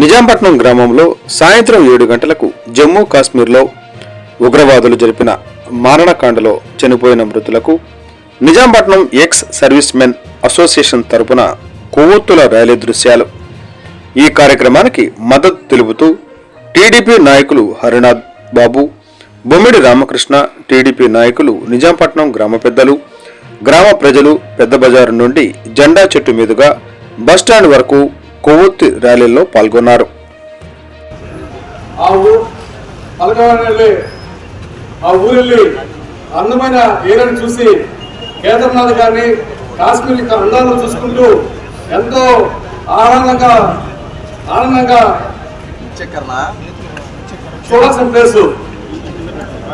నిజాంపట్నం గ్రామంలో సాయంత్రం ఏడు గంటలకు జమ్మూ కాశ్మీర్లో ఉగ్రవాదులు జరిపిన మారణకాండలో చనిపోయిన మృతులకు Nizampatnam ex service men association తరపున కొవ్వొత్తుల ర్యాలీ దృశ్యాలు. ఈ కార్యక్రమానికి మద్దతు తెలుపుతూ టీడీపీ నాయకులు హరినాథ్ బాబు బొమ్మిడి రామకృష్ణ టీడీపీ నాయకులు నిజాంపట్నం గ్రామ పెద్దలు గ్రామ ప్రజలు పెద్ద బజారు నుండి జెండా చెట్టు మీదుగా బస్టాండ్ వరకు కొవ్వొత్తి ర్యాలీలో పాల్గొన్నారు. ఆ ఊరు పలకవాడిని వెళ్ళి ఆ ఊరు వెళ్ళి అందమైన ఏరియాని చూసి కేదార్నాథ్ గారిని కాశ్మీర్ యొక్క అందాలను చూసుకుంటూ ఎంతో ఆనందంగా ఆనందంగా చూడాల్సిన ప్లేస్.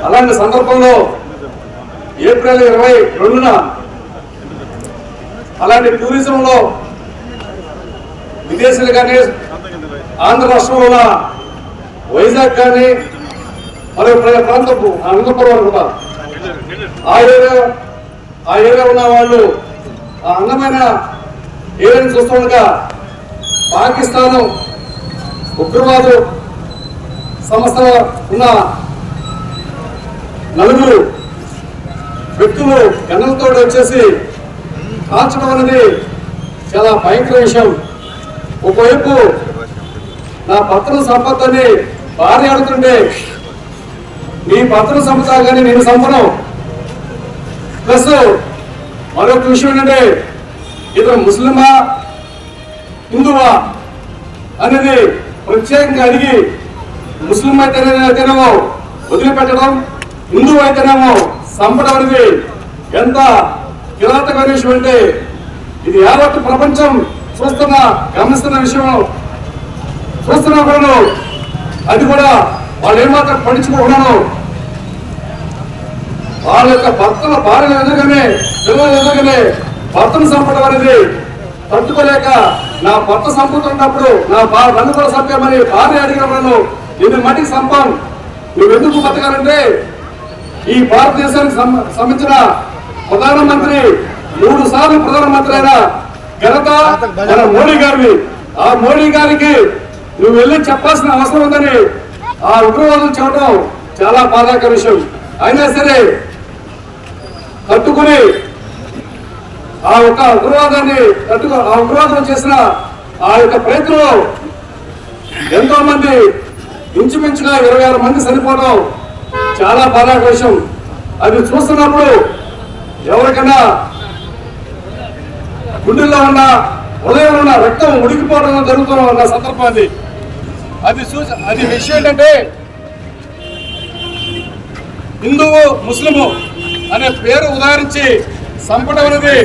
అలాంటి సందర్భంలో ఏప్రిల్ ఇరవై రెండున అలాంటి టూరిజంలో విదేశాలు కానీ ఆంధ్ర రాష్ట్రంలో ఉన్న వైజాగ్ కానీ మరి ప్ర- ప్రాంతపు అనంతపురం కూడా ఆ ఏరియా ఆ ఏరియా ఉన్న వాళ్ళు ఆ అందమైన ఏరియాని చూస్తుండగా పాకిస్తాన్ ఉగ్రవాదు సంస్థ ఉన్న నలుగురు వ్యక్తులు గన్నలతో వచ్చేసి కాల్చడం అనేది చాలా భయంకర విషయం. ఒకవైపు నా పత్రం సంపదని భార్య అడుగుతుంటే మీ పత్రం సంపద కానీ నేను సంపనం ప్లస్ మరొక విషయం ఏంటంటే ఇతను ముస్లిమా హిందువా అనేది ప్రత్యేకంగా అడిగి ముస్లిం అయితేనేమో వదిలిపెట్టడం హిందూ అయితేనేమో సంపడం అనేది ఎంత కిరాతకమైన విషయం అంటే ఇది యావత్ ప్రపంచం చూస్తున్న గమనిస్తున్న విషయం. చూస్తున్నా కూడా అది కూడా వాళ్ళు ఏమాత్రం పడించుకోకూడదు వాళ్ళ యొక్క భర్తల భార్యలు ఎదురుగానే పిల్లలు ఎదురుగానే భర్తను చంపడం అనేది తట్టుకోలేక నా భర్త చంపుతున్నప్పుడు నా బా నన్ను కూడా సంపేమని భార్య అడిగినప్పుడు నేను మటికి చంపాను నువ్వు ఎందుకు బతకాలంటే ఈ భారతదేశానికి సంబంధించిన ప్రధానమంత్రి మూడు సార్లు ప్రధానమంత్రి అయిన ఘనత మన మోడీ గారిని ఆ మోడీ గారికి నువ్వు వెళ్ళి చెప్పాల్సిన అవసరం ఉందని ఆ ఉగ్రవాదులు చెప్పడం చాలా బాధాకర విషయం. అయినా సరే తట్టుకుని ఆ యొక్క ఉగ్రవాదాన్ని తట్టుకు ఆ ఉగ్రవాదం చేసిన ఆ యొక్క ప్రయత్నంలో ఎంతో మంది ఇంచుమించుగా ఇరవై ఆరు మంది చనిపోవడం చాలా బాధాకర విషయం. అది చూస్తున్నప్పుడు ఎవరికైనా గుండెల్లో ఉన్న హృదయంలో ఉన్న రక్తం ఉడికిపోవడం జరుగుతున్న ఉన్న సందర్భం అది. అది చూసి అది విషయం ఏంటంటే హిందువు ముస్లిము అనే పేరు ఉదాహరించి సంపడం అనేది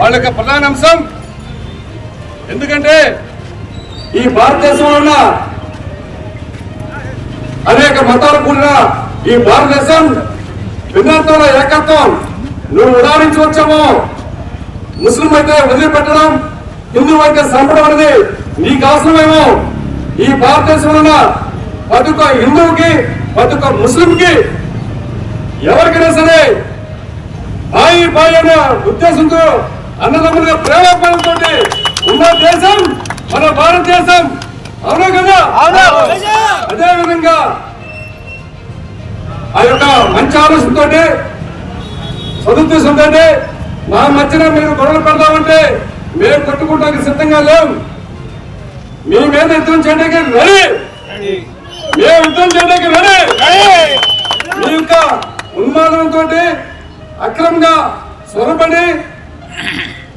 వాళ్ళ యొక్క ప్రధాన అంశం. ఎందుకంటే ఈ భారతదేశంలో ఉన్న అనేక మతాలు కూడిన ఈ భారతదేశం భిన్నత్వంలో ఏకత్వం. నువ్వు ఉదాహరించి వచ్చామో ముస్లిం అయితే వదిలిపెట్టడం హిందూ అయితే చంపడం అనేది నీకు అవసరమేమో. ఈ భారతదేశంలో ప్రతి ఒక్క హిందువుకి ప్రతి ఒక్క ముస్లింకి ఎవరికైనా సరే బాయి బాయి అనే ఉద్దేశంతో అన్నదమ్ములుగా ప్రేమతో ఉన్న దేశం మన భారతదేశం. అవునా కదా? అదే విధంగా ఆ యొక్క మంచి ఆలోచనతో సదుద్దేశంతో మా మధ్యన మీరు గొడవలు పెడదామంటే మేము కొట్టుకుంటానికి సిద్ధంగా లేవు మీ మీద యుద్ధం చేయడానికి రెడీ. మేము యుద్ధం చేయడానికి రెడీ. మీ యొక్క ఉన్మాదంతో అక్రమంగా స్వరపడి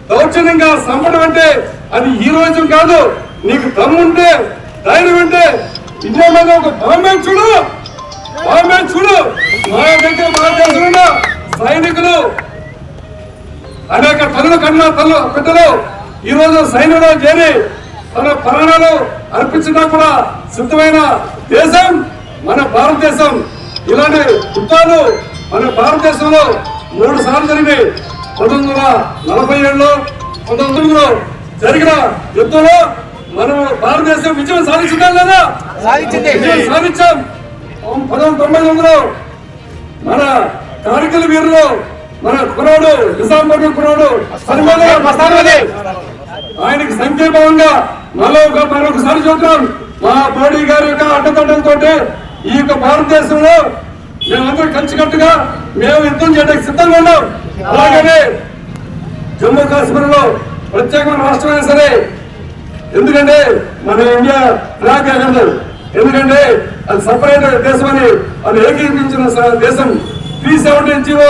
దౌర్జన్యంగా చంపడం అంటే అది ఈ రోజు కాదు. నీకు దమ్ముంటే ధైర్యం ఉంటే ఇండియా మీద ఒక బాంబే చూడు. కన్నా తల్లు బిడ్డలు ఈ రోజు సైన్యంలో చేరి తన ప్రాణాలు అర్పించినా కూడా సిద్ధమైన దేశం మన భారతదేశం. ఇలాంటి యుద్ధాలు మన భారతదేశంలో మూడు సార్లు జరిగినాయి. పంతొమ్మిది వందల నలభై ఏడులో పంతొమ్మిది వందలలో జరిగిన యుద్ధంలో మనం భారతదేశం విజయం సాధించింది. విజయం సాధించాం. పంతొమ్మిది తొంభై తొమ్మిదిలో మన కార్గిల్ వీరులు మన కురాడు నిజాంపట్నం కురాడు సన్మాన ఆయనకి సంక్షేమంగా మళ్ళీ ఒక మరొకసారి చూద్దాం. మా మోడీ గారి యొక్క అడ్డతడ్డలతో ఈ యొక్క భారతదేశంలో మేమందరూ కలిసికట్టుగా మేము యుద్ధం చేయడానికి సిద్ధంగా ఉన్నాం. అలాగనే జమ్మూ కాశ్మీర్లో ప్రత్యేకమైన రాష్ట్రమైనా సరే ఎందుకంటే మన ఇండియా ఫ్లాగ్ ఎగరదు ఎందుకంటే అది సపరేట్ దేశం అని అది ఏకీకరించిన దేశం. త్రీ సెవెంటీ జీవో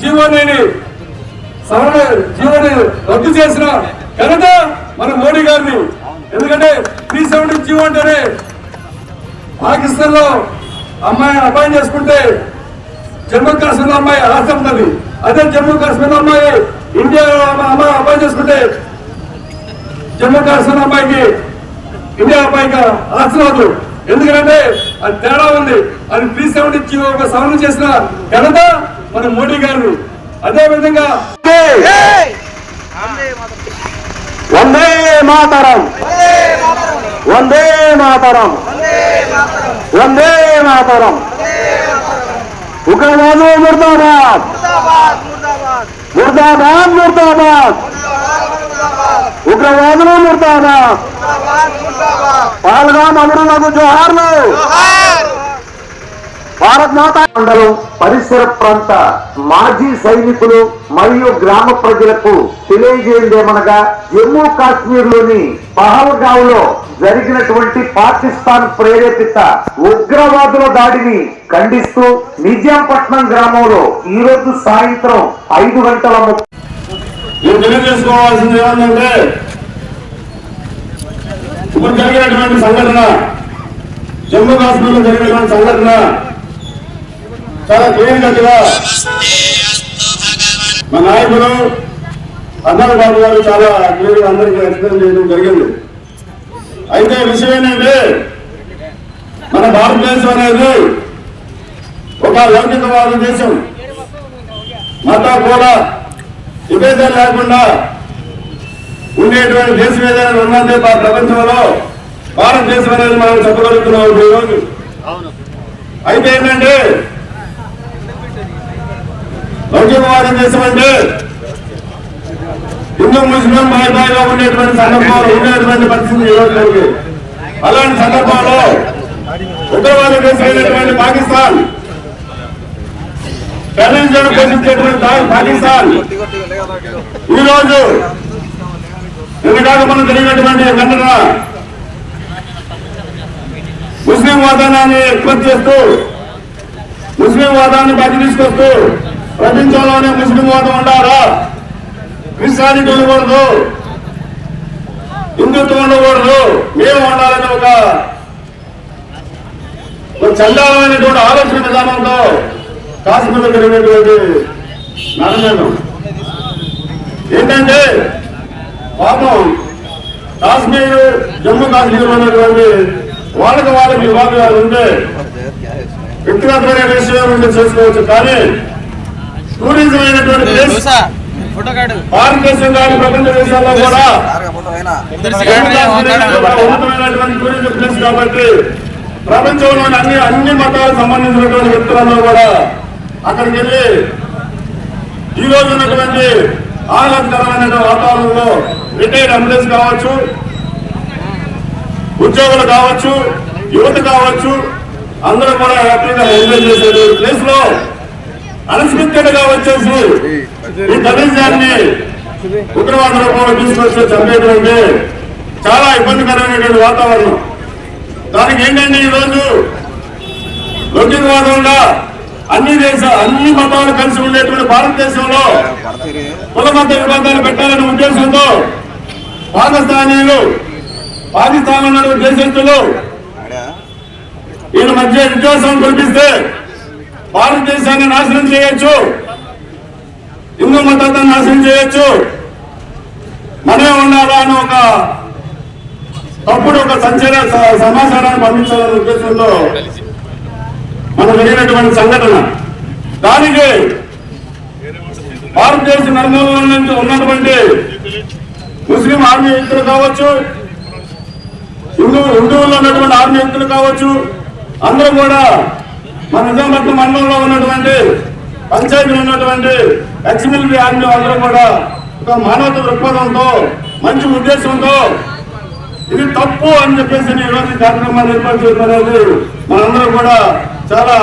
జీవోని సవరణ జీవోని రద్దు చేసిన ఘనత మన మోడీ గారిని ఎందుకంటే త్రీ సెవెంటీ జీవో అంటేనే పాకిస్తాన్లో అమ్మాయి అపాయం చేసుకుంటే జమ్మూ కాశ్మీర్ అమ్మాయి రాష్ట్రం ఉన్నది అదే జమ్మూ కాశ్మీర్ అమ్మాయి ఇండియాలో అమ్మాయి అపాయం చేసుకుంటే జమ్మూ కాశ్మీర్ అమ్మాయికి ఇండియా అమ్మాయికి ఆశీర్వాదు ఎందుకంటే అది తేడా ఉంది. అది త్రీ సెవెంటీ ఒక సవరణ చేసిన ఘనత మన మోడీ గారిని అదే విధంగా వందే మాతరం. వందే మాతరం. వందే మాతరం. ఉగ్రవాదు ముర్దాబాద్. ముర్దాబాద్ ముర్దాబాద్. ఉగ్రవాదులు ముర్దాబాద్. పాల్గాం అమరులకు జోహార్లు. భారత్ మాత మండలం పరిసర ప్రాంత మాజీ సైనికులు మరియు గ్రామ ప్రజలకు తెలియజేయడేమనగా జమ్మూ కాశ్మీర్లోని పహల్గావ్లో జరిగినటువంటి పాకిస్తాన్ ప్రేరేపిత ఉగ్రవాదుల దాడిని ఖండిస్తూ నిజాంపట్నం గ్రామంలో ఈ రోజు సాయంత్రం ఐదు గంటల ముప్పై తెలియజేసుకోవాల్సింది ఏమంటే ఇప్పుడు జరిగినటువంటి సంఘటన జమ్మూ కాశ్మీర్లో జరిగినటువంటి సంఘటన చాలా మా నాయకులు అన్నారు బాబు గారు చాలా క్లియర్గా అందరికీ ఎక్స్ప్లెయిన్ చేయడం జరిగింది. అయితే విషయం ఏంటంటే మన భారతదేశం అనేది ఒక లౌకికవాద దేశం. మత కూడా విభేదాలు లేకుండా ఉండేటువంటి దేశం ఏదైనా మా ప్రపంచంలో భారతదేశం అనేది మనం చెప్పగలుగుతున్నాం ఈ రోజు. అయితే ఏంటంటే లౌకికవాద దేశం హిందూ ముస్లిం బాయ్ బాయ్గా ఉండేటువంటి సందర్భాలు ఉండేటువంటి పరిస్థితి ఈరోజు రోజు అలాంటి సందర్భాల్లో ఉగ్రవాద దేశం పాకిస్తాన్ టెర్రరిజం పోషించేటువంటి పాకిస్తాన్. ఈరోజు రోజు నిన్నగాక మనం జరిగినటువంటి ఘటన? ముస్లిం వాదాన్ని ఉత్పత్తి చేస్తూ ముస్లిం వాదాన్ని బయట తీసుకొస్తూ ప్రపంచంలోనే ముస్లిం వాదం ఉండాలా? క్రిస్టియానిటీ ఉండకూడదు. హిందుత్వం ఉండకూడదు. మేము ఉండాలని ఒక ఒక ఆలోచన విధానంతో కాశ్మీర్లో జరిగినటువంటి నరమేధం ఏంటంటే పాపం కాశ్మీర్ జమ్మూ కాశ్మీర్ ఉన్నటువంటి వాళ్ళకి వాళ్ళకి వివాదాలు ఉంటే వ్యక్తిగతమైన విషయాలు చేసుకోవచ్చు. కానీ ప్లేస్. భారతదేశం కానీ ప్రపంచ దేశాల్లో కూడా ఉన్నతమైనటువంటి టూరిజం ప్లేస్ కాబట్టి ప్రపంచంలోని అన్ని అన్ని మతాలకు సంబంధించినటువంటి వ్యక్తులందరూ కూడా అక్కడికి వెళ్ళి ఈ రోజు ఉన్నటువంటి ఆహ్లాదకరమైన వాతావరణంలో రిటైర్డ్ అంబులెన్స్ కావచ్చు ఉద్యోగులు కావచ్చు యువత కావచ్చు అందరూ కూడా హ్యాపీగా ఎంజాయ్ చేసే ప్లేస్లో అన్ఎక్స్పెక్టెడ్ వచ్చేసి ఈ ప్రదేశాన్ని ఉగ్రవాద రూపంలో తీసుకొచ్చి చంపేటువంటి చాలా ఇబ్బందికరమైనటువంటి వాతావరణం. దానికి ఏంటంటే ఈ రోజు లౌకికవాదంగా అన్ని దేశ అన్ని మతాలు కలిసి ఉండేటువంటి భారతదేశంలో కుల మత విభాగాలు పెట్టాలనే ఉద్దేశంతో పాకిస్తానీలు పాకిస్తాన్ ఉన్నటువంటి దేశస్తులు వీళ్ళ మధ్య విశ్వాసం కురిపిస్తే భారతదేశాన్ని నాశనం చేయొచ్చు. హిందూ మతాన్ని నాశనం చేయొచ్చు. మనమే ఉండాలా అని ఒక తప్పుడు ఒక సంచర సమాచారాన్ని పంపించాలనే ఉద్దేశంలో మనం జరిగినటువంటి సంఘటన. దానికి భారతదేశ నలుమూలల నుంచి ఉన్నటువంటి ముస్లిం ఆర్మీ వ్యక్తులు కావచ్చు హిందూ హిందువుల్లో ఉన్నటువంటి ఆర్మీ వ్యక్తులు కావచ్చు అందరూ కూడా మన నిజాంపట్నం మండలంలో ఉన్నటువంటి పంచాయతీలో ఉన్నటువంటి ఎక్స్ ఆర్మీ అందరూ కూడా ఒక మానవత దృక్పథంతో మంచి ఉద్దేశంతో ఇది తప్పు అని చెప్పేసి ఈరోజు రోజు కార్యక్రమాన్ని ఏర్పాటు చేయడం అనేది మనందరం కూడా చాలా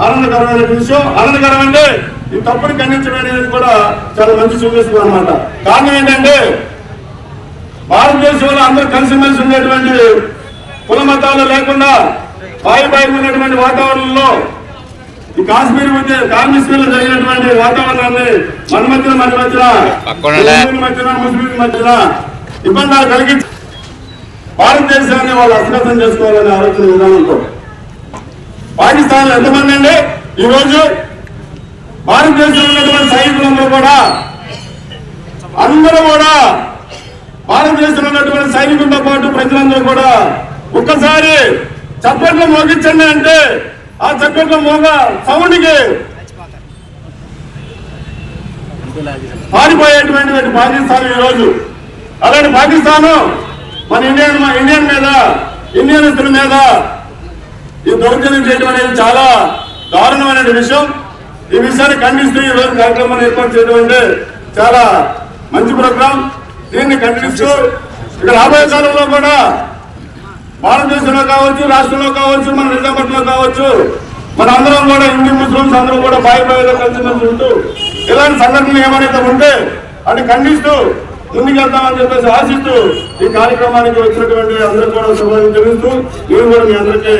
ఆనందకరమైన విషయం. ఆనందకరం అంటే ఈ తప్పుని ఖండించడం అనేది కూడా చాలా మంచి చూపిస్తుంది అనమాట కారణం ఏంటంటే భారతదేశంలో అందరూ కలిసిమెలిసి ఉండేటువంటి కుల మతాలు లేకుండా ఉన్నటువంటి వాతావరణంలో ఈ కాశ్మీర్ మధ్య కాశ్మీర్లో జరిగినటువంటి వాతావరణాన్ని మన మధ్యన మన మధ్యన మధ్యన ముస్లింల మధ్యన ఇబ్బందులు కలిగించి భారతదేశాన్ని వాళ్ళు అశ్రద్ధం చేసుకోవాలనే ఆలోచన విధానంతో పాకిస్తాన్లో ఎంతమంది అండి? ఈ రోజు భారతదేశంలో ఉన్నటువంటి సైనికులందరూ కూడా అందరూ కూడా భారతదేశంలో ఉన్నటువంటి సైనికులతో పాటు ప్రజలందరూ కూడా ఒక్కసారి చప్పట్లు మోగించండి అంటే ఆ చప్పట్లు మోగ సౌండ్కి పారిపోయేటువంటి పాకిస్తాన్ ఈ రోజు అలాంటి పాకిస్తాన్ మన ఇండియన్ మన ఇండియన్ మీద ఇండియనిస్తుల మీద ఈ దౌర్జన్యం చేయడం అనేది చాలా దారుణమైన విషయం. ఈ విషయాన్ని ఖండిస్తూ ఈ రోజు కార్యక్రమాన్ని ఏర్పాటు చేయడం అంటే చాలా మంచి ప్రోగ్రాం. దీన్ని ఖండిస్తూ ఇక్కడ రాబోయే కాలంలో కూడా భారతదేశంలో కావచ్చు రాష్ట్రంలో కావచ్చు మన నిజామాబాద్లో కావచ్చు మన అందరం కూడా హిందూ ముస్లింస్ అందరం కూడా బాయి బాయిలో కలిసిమెలిసి ఉంటూ ఇలాంటి సంఘటనలు ఏమైనా ఉంటే అది ఖండిస్తూ ముందుకెళ్తామని చెప్పేసి ఆశిస్తూ ఈ కార్యక్రమానికి వచ్చినటువంటి అందరూ కూడా శుభాలు తెలుస్తూ నేను కూడా మీ అందరికీ